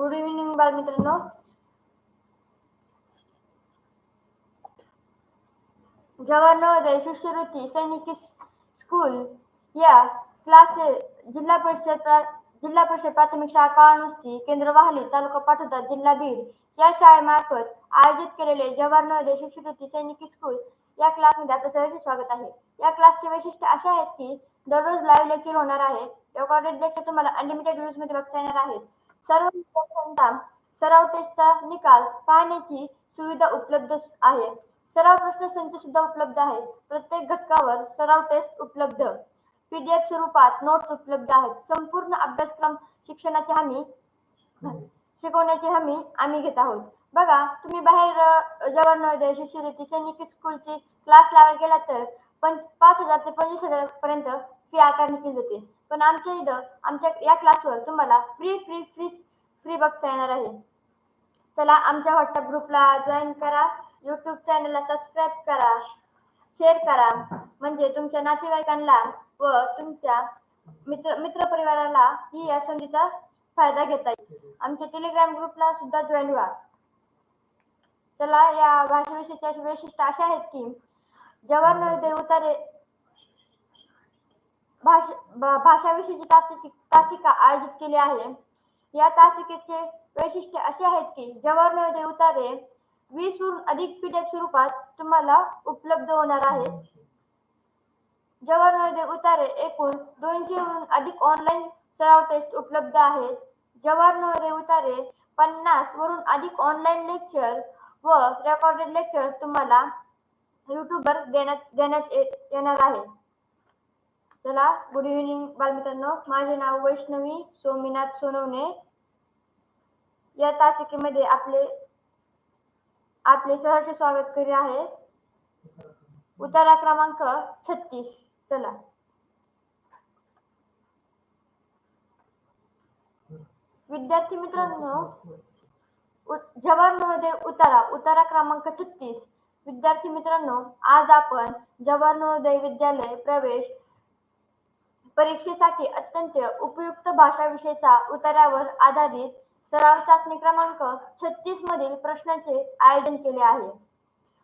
Good evening बालमित्रांनो जवाहर नवोदय शिष्यवृत्ती सैनिकी स्कूल या क्लास जिल्हा परिषद जिल्हा परिषद प्राथमिक शाळा काळनुस्ती केंद्र वाहली तालुका पाठोदा जिल्हा बीड या शाळेमार्फत आयोजित केलेले जवाहर नवोदय शिष्यवृत्ती सैनिकी स्कूल या क्लासमध्ये आपलं सर्वांचे स्वागत आहे. या क्लासचे वैशिष्ट्य असे आहेत की दररोज लाईव्ह लेक्चर होणार आहेत. रेकॉर्डेड लेक्चर तुम्हाला अनलिमिटेड व्ह्यूजमध्ये बघता येणार आहेत. सर्व विद्यार्थ्यांना सराव टेस्टचा निकाल पाहण्याची सुविधा उपलब्ध आहे. सराव प्रश्नसंच सुद्धा उपलब्ध आहे. प्रत्येक घटकावर सराव टेस्ट उपलब्ध. पीडीएफ स्वरूपात नोट्स उपलब्ध आहेत. संपूर्ण अभ्यासक्रम शिक्षणाची हमी शिकवण्याची हमी आम्ही घेत आहोत. बघा तुम्ही बाहेर अ, जवाहर नवोदय शिष्यवृत्ती सैनिकी स्कूलची क्लास लावायला गेला तर पण पाच हजार ते पंचवीस हजार पर्यंत फी आकारणी केली जाते. पण आमच्या इथं आमच्या या क्लासवर तुम्हाला फ्री फ्री फ्री बघता येणार आहे. चला आमच्या व्हॉट्सअप ग्रुपला जॉईन करा युट्यूब चॅनलला सबस्क्राईब करा शेअर करा. म्हणजे तुमच्या नातेवाईकांना व तुमच्या मित्र मित्रपरिवाराला ही या संधीचा फायदा घेता येईल. आमच्या टेलिग्राम ग्रुपला सुद्धा जॉईन व्हा. चला या भाषेविषयीच्या वैशिष्ट्य अशा आहेत की जवाहर नवोदय उतारे भाषा भाषाविषयीची तासिक तासिका आयोजित केली आहे. या तासिकेचे वैशिष्ट्य असे आहेत की जवाहर नवोदय उतारे वीसहून अधिक पीडीएफ स्वरूपात तुम्हाला उपलब्ध होणार आहेत. जवाहर नवोदय उतारे एकूण दोनशेहून अधिक ऑनलाईन सराव टेस्ट उपलब्ध आहेत. जवाहर नवोदय उतारे पन्नास वरून अधिक ऑनलाईन लेक्चर व रेकॉर्डेड लेक्चर तुम्हाला युट्यूबवर देण्यात देण्यात ये- येणार आहे चला गुड इव्हिनिंग बालमित्रांनो. माझे नाव वैष्णवी सोमीनाथ सोनवणे. या तासिकेमध्ये आपले आपले सहर्ष स्वागत करीत आहे. उतारा क्रमांक छत्तीस. चला. विद्यार्थी मित्रांनो उ- जवाहर नवोदय उतारा उतारा क्रमांक छत्तीस. विद्यार्थी मित्रांनो आज आपण जवाहर नवोदय विद्यालय प्रवेश परीक्षेसाठी अत्यंत उपयुक्त भाषा विषयाचा उतारावर आधारित सराव चाचणी क्रमांक छत्तीस मधील प्रश्नाचे आयोजन केले आहे.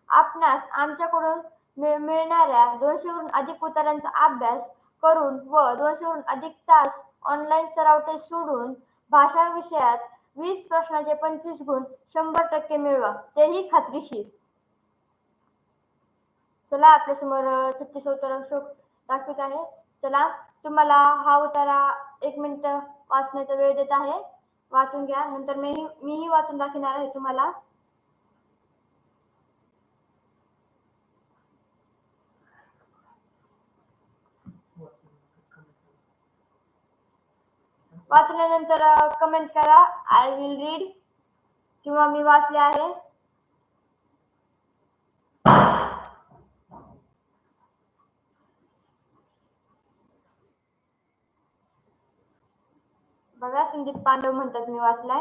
आपणास आमच्याकडून मिळ- मिळणाऱ्या दोनशेहून अधिक उतारांचा अभ्यास करून व दोनशेहून अधिक तास ऑनलाईन सराव टेस्ट सोडून भाषा विषयात वीस प्रश्नाचे पंचवीस गुण शंभर टक्के मिळवा. तेही खात्रीशीर चला आपल्यासमोर छत्तीस उत्तर दाखवित आहे. चला तुम्हाला हा उतारा एक मिनिट वाचण्याचा वेळ देत आहे. वाचून घ्या. नंतर मी मीही वाचून दाखवणार आहे तुम्हाला. वाचल्यानंतर कमेंट करा. आय विल रीड किंवा मी वाचले आहे. बघा संदीप पांडव म्हणतात मी वाचलाय.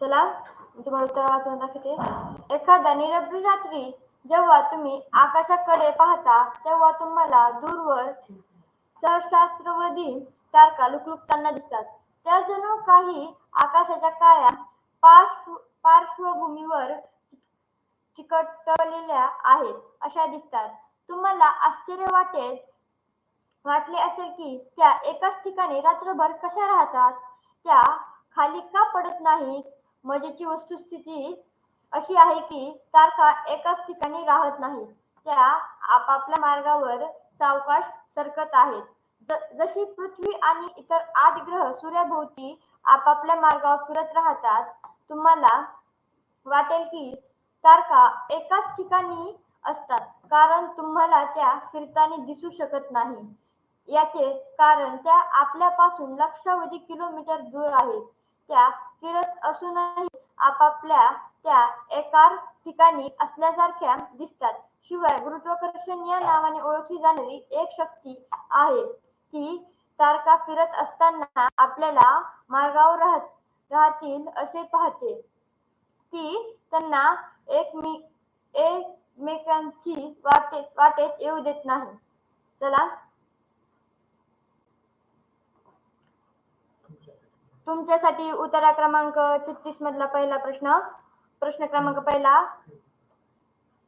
चला तुम्हाला उत्तर वाचून दाखवते. एखाद्या निरभ्र रात्री जेव्हा तुम्ही आकाशाकडे पाहता तेव्हा तुम्हाला दूरवर सहस्रास्त्रवधी तारका लुकलुकताना दिसतात. त्या जणू काही आकाशाच्या काळ्या पार्श्व पार्श्वभूमीवर चिकटलेल्या आहेत अशा दिसतात. तुम्हाला आश्चर्य वाटेल वाटले असेल की त्या एकाच ठिकाणी रात्रभर कशा राहतात? त्या खाली का पडत नाहीत? मजेची वस्तुस्थिती अशी आहे की तारका एकाच ठिकाणी राहत नाहीत. त्या आपापल्या मार्गावर सावकाश सरकत आहेत. ज- जशी पृथ्वी आणि इतर आठ ग्रह सूर्याभोवती आपापल्या मार्गावर फिरत राहतात तुम्हाला वाटेल की तारका एकाच ठिकाणी असतात कारण तुम्हाला त्या फिरताना दिसू शकत नाही. याचे कारण त्या आपल्यापासून लक्षावधी किलोमीटर दूर आहेत. त्या फिरत असूनही आपापल्या त्या एका ठिकाणी असल्यासारख्या दिसतात. शिवाय गुरुत्वाकर्षण या नावाने ओळखली जाणारी एक शक्ती आहे. ती तारका फिरत असताना आपल्याला मार्गावर राहत राहतील असे पाहते. ती त्यांना एकमेक एकमेकांची वाटे वाटेत येऊ देत नाही. चला तुमच्यासाठी उत्तरा क्रमांक छत्तीस मधला पहिला प्रश्न. प्रश्न क्रमांक पहिला.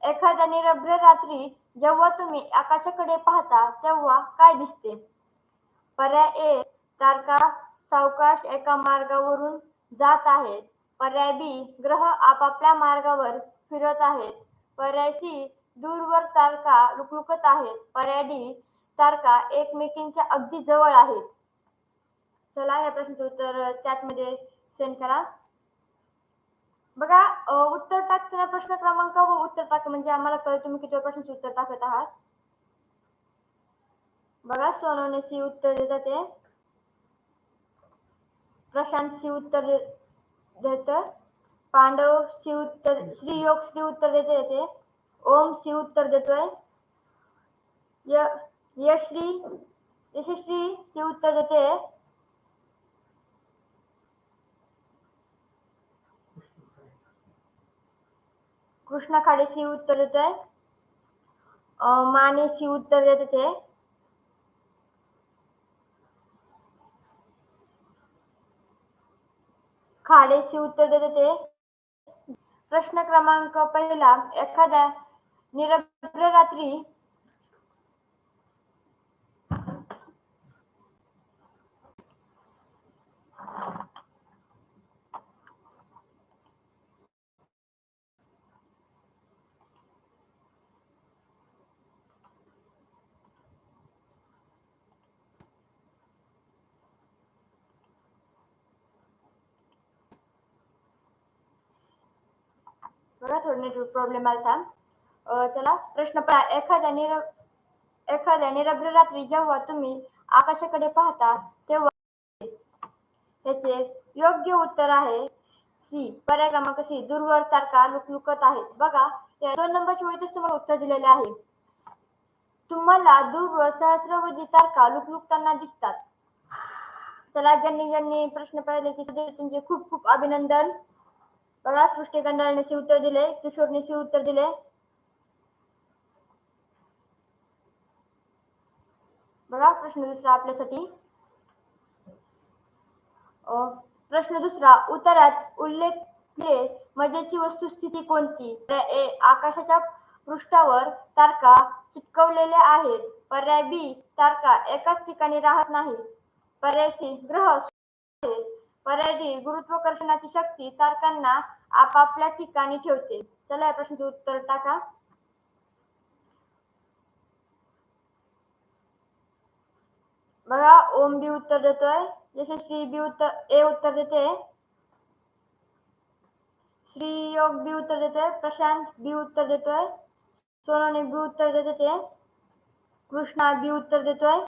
एखाद्या निरभ्र रात्री जेव्हा तुम्ही आकाशाकडे पाहता तेव्हा काय दिसते? पर्याय ए तारका सावकाश एका मार्गावरून जात आहेत. पर्याय बी ग्रह आपापल्या मार्गावर फिरत आहेत. पर्याय सी दूरवर तारका लुकलुकत आहेत. पर्याय डी तारका एकमेकींच्या अगदी जवळ आहेत. चला या प्रश्नाचं उत्तर chat मध्ये सेंड करा. बघा उत्तर टाकताना प्रश्न क्रमांक व उत्तर टाक, म्हणजे आम्हाला कळेल तुम्ही किती प्रश्नाचे उत्तर टाकत आहात. बघा, सोनवणे सी उत्तर देतात ते. प्रशांत सी उत्तर देत. पांडव सी उत्तर श्रीयोग श्री उत्तर देते येते ओम सी उत्तर देतोय. यश्री यशस्वी सी उत्तर देते. कृष्णा खाडे सी उत्तर देतोय. अं, माने सी उत्तर देते ते. खाडे सी उत्तर देते ते. प्रश्न क्रमांक पहिला एखाद्या निरभ्र रात्री बघा थोडं नेटवर्क प्रॉब्लेम आला था चला प्रश्न पहा. एखाद्या निरभ एखाद्या निरभ्र रात्री जेव्हा तुम्ही आकाशाकडे पाहता तेव्हा त्याचे योग्य उत्तर आहे सी पर्याय क्रमांक सी दूरवर तारका लुकलुकत आहेत. बघा या दोन नंबरच्या चोवीस तुम्हाला उत्तर दिलेले आहे. तुम्हाला दूरवर सहस्रवधी तारका लुकलुकताना दिसतात. चला ज्यांनी ज्यांनी प्रश्न पाहिले त्यांचे खूप खूप अभिनंदन. बघा सृष्टी गंडाळनेचे उत्तर दिले किशोरनेचे उत्तर दिले. बघा प्रश्न दुसरा आपल्यासाठी. प्रश्न दुसरा उत्तरात उल्लेखले मजेची वस्तुस्थिती कोणती? ए आकाशाच्या पृष्ठावर तारका चिटकवलेल्या आहेत. पर्याय बी तारका एकाच ठिकाणी राहत नाही. पर्याय सी ग्रह आहेत. गुरुत्वाकर्षणाची शक्ती तारकांना आपापल्या ठिकाणी ठेवते. चला या प्रश्नाचं उत्तर टाका. बघा ओम बी उत्तर देतोय. यशस्वी बी उत्तर ए उत्तर देते. श्री योग बी उत्तर देतोय. प्रशांत बी उत्तर देतोय. सोनोने बी उत्तर देते. ते कृष्णा बी उत्तर देतोय.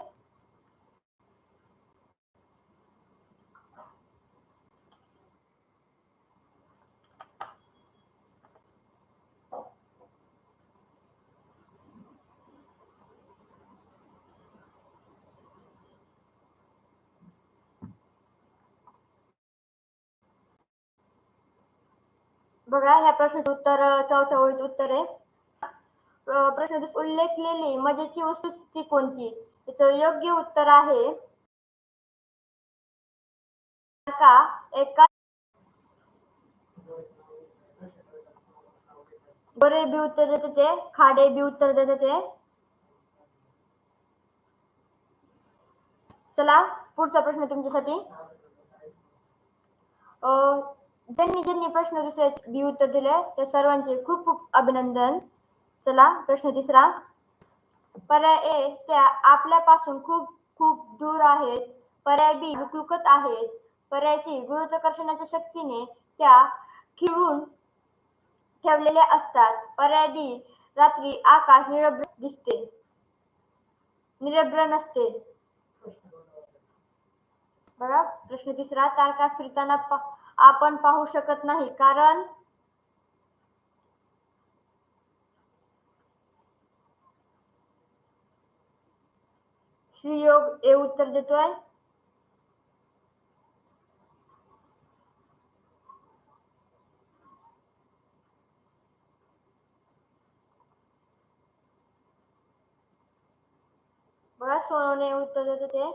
बघा ह्या प्रश्नाचं उत्तर अ, चौथ्या ओळीत उत्तर आहे. प्रश्न उल्लेखलेली मजेची वस्तुस्थिती कोणती? त्याचं योग्य उत्तर आहे का एका गोरे बी उत्तर देते ते खाडे बी उत्तर देते ते. चला पुढचा प्रश्न तुमच्यासाठी. ज्यांनी ज्यांनी प्रश्न दुसरे बी उत्तर दिले त्या सर्वांचे खूप खूप अभिनंदन. चला प्रश्न तिसरा. पर्याय ए त्या आपल्यापासून खूप खूप दूर आहेत. पर्याय बी लुकलुकत आहेत. पर्याय सी गुरुत्वाकर्षणाच्या शक्तीने त्या खिळून ठेवलेल्या असतात. पर्याय डी रात्री आकाश निरभ्र दिसते. निरभ्र नसते. बघा प्रश्न तिसरा. तारका फिरताना पा- आपण पाहू शकत नाही कारण श्रीयोग ए उत्तर देतोय. बघा सोनवणे उत्तर देतो ते.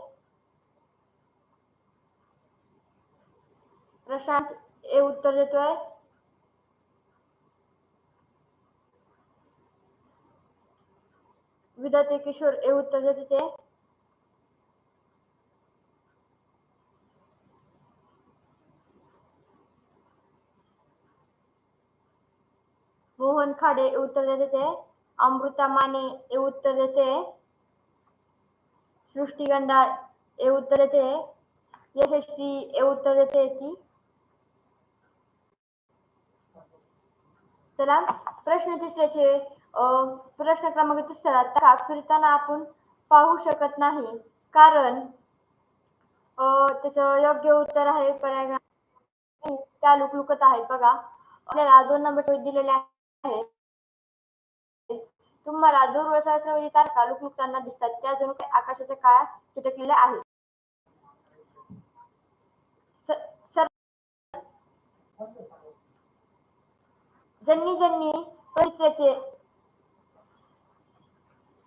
प्रशांत, ए उत्तर देतोय? विद्यार्थी किशोर, ए उत्तर देते ते मोहन खाडे, ए उत्तर देते ते अमृता माने, ए उत्तर देते. सृष्टी गंडाळ, ए उत्तर देते. यशस्वी, ए उत्तर देते ती चला. प्रश्न तिसऱ्याचे प्रश्न क्रमांक तिसरा. का फिरताना आपण पाहू शकत नाही. कारण त्याच त्याचं योग्य उत्तर आहे पर्याय त्या लुकलुकत आहेत बघा. आपल्याला दोन नंबर दिलेले आहेत. तुम्हाला दूर व सहस्रवधी तारखा लुकलुकताना दिसतात. त्या जणू काही आकाशाच्या काळात चिटकलेल्या आहेत. सर ज्यांनी ज्यांनी परिसराचे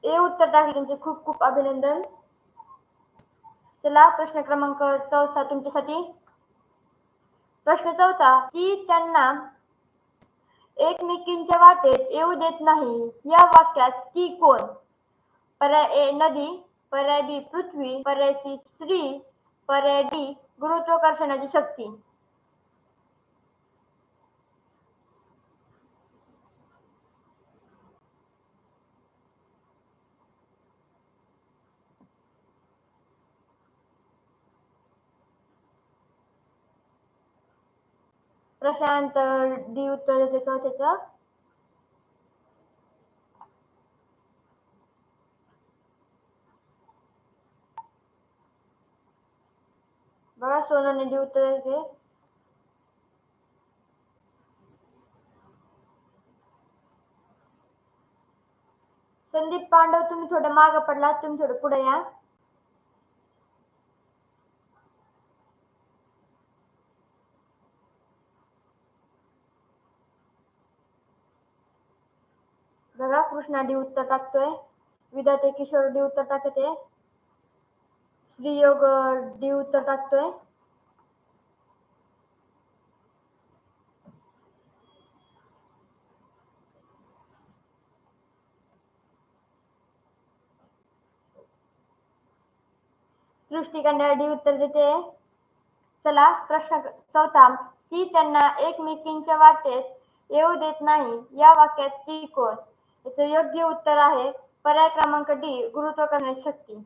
ए उत्तर टाकले त्यांचे खूप खूप अभिनंदन. चला प्रश्न क्रमांक चौथा तुमच्यासाठी. प्रश्न चौथा ती त्यांना एकमेकींच्या वाटेत येऊ देत नाही या वाक्यात ती कोण? पर्याय ए नदी पर्याय बी पृथ्वी पर्याय सी स्त्री पर्याय डी गुरुत्वाकर्षणाची शक्ती. प्रशांत डी उत्तर त्याचा त्याचा. बघा सोनाने डी उत्तर देते संदीप पांडव तुम्ही थोडं मागं पडलात तुम्ही थोडं पुढे या बघा कृष्णा डी उत्तर टाकतोय. विद्यार्थी किशोर डी उत्तर टाकते श्रीयोग डी उत्तर टाकतोय. सृष्टी कंडाळ डी उत्तर देते. चला प्रश्न चौथा. ती त्यांना एकमेकींच्या वाटेत येऊ देत नाही या वाक्यात ती कोण? याचं योग्य उत्तर आहे. पर्याय क्रमांक डी गुरुत्वाकर्षणाची शक्ती.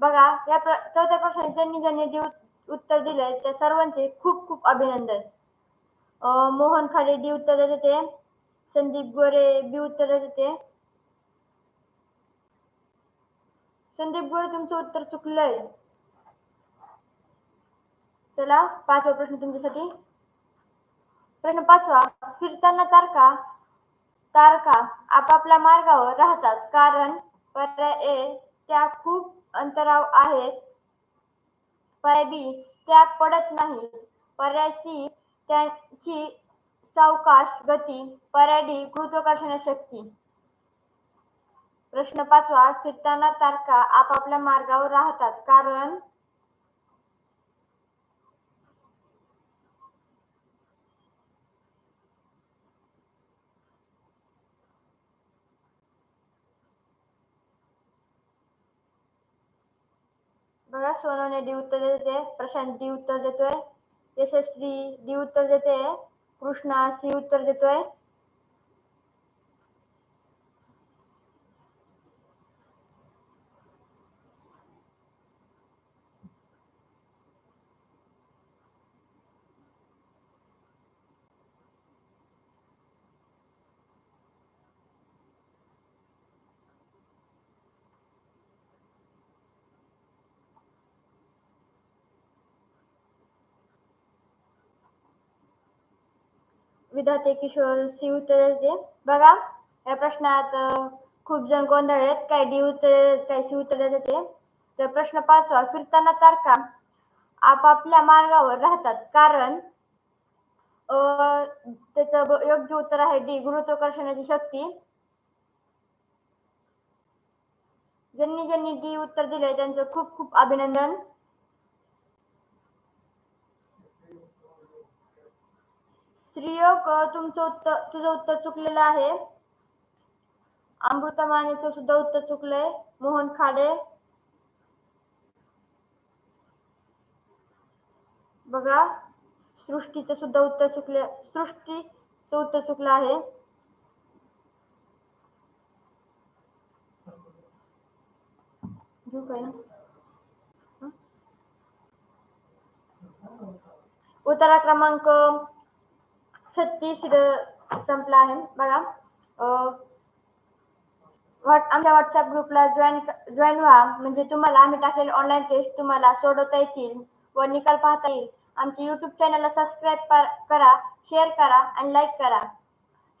बघा या प्र चौथ्या प्रश्न ज्यांनी ज्यांनी डी उत्तर दिले त्या सर्वांचे खूप खूप अभिनंदन. मोहन खाडे डी उत्तर देते संदीप गोरे बी उत्तर देते संदीप गोरे तुमचं उत्तर चुकलंय. चला पाचवा प्रश्न तुमच्यासाठी. प्रश्न पाचवा फिरताना तारका तारका आपापल्या मार्गावर राहतात. कारण पर्याय ए त्या खूप अंतराव आहेत. पर्याय बी त्या पडत नाही. पर्याय सी त्यांची सावकाश गती. पर्याय डी गुरुत्वाकर्षण शक्ती. प्रश्न पाचवा फिरताना तारका आपापल्या मार्गावर राहतात. कारण बघा सोनवणे डी उत्तर देते प्रशांत डी उत्तर देतोय यशस्वी डी उत्तर देते कृष्णा सी उत्तर देतोय. विधाते किशोर सी उत्तर दे बघा या प्रश्नात खूप जण गोंधळ आहेत. काही डी उत्तर काही सी उत्तर देते तर प्रश्न पाचवा फिरताना तारका आपापल्या मार्गावर राहतात. कारण अं, त्याचं योग्य उत्तर आहे डी गुरुत्वाकर्षणाची शक्ती. ज्यांनी ज्यांनी डी उत्तर दिले त्यांचं खूप खूप अभिनंदन. श्रीयोग तुमचं उत्तर तुझं उत्तर चुकलेलं आहे. अमृता मानेचं सुद्धा उत्तर चुकलंय. मोहन खाडे. बघा सृष्टीचं सुद्धा उत्तर चुकले सृष्टीचं उत्तर चुकलं आहे. उतारा क्रमांक छत्तीस संपला आहे बघा. व्हॉट आमच्या व्हॉट्सअप ग्रुपला जॉईन जॉईन व्हा. म्हणजे तुम्हाला आम्ही टाकलेले ऑनलाईन टेस्ट तुम्हाला सोडवता येतील व निकाल पाहता येईल. आमच्या यूट्यूब चॅनलला सबस्क्राईब करा शेअर करा आणि लाईक करा.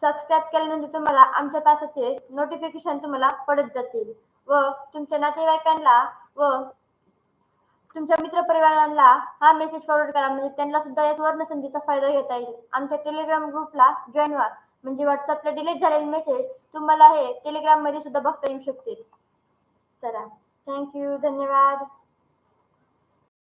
सबस्क्राईब केल्यानंतर म्हणजे तुम्हाला आमच्या तासाचे नोटिफिकेशन तुम्हाला पडत जातील. व तुमच्या नातेवाईकांना व तुमच्या मित्रपरिवारांना हा मेसेज फॉरवर्ड करा. म्हणजे त्यांना सुद्धा या सुवर्ण संधीचा फायदा घेता येईल. आमच्या टेलिग्राम ग्रुपला जॉईन व्हा. म्हणजे व्हॉट्सअपला डिलीट झालेले मेसेज तुम्हाला हे टेलिग्राममध्ये सुद्धा बघता येऊ शकते चला. थँक्यू धन्यवाद.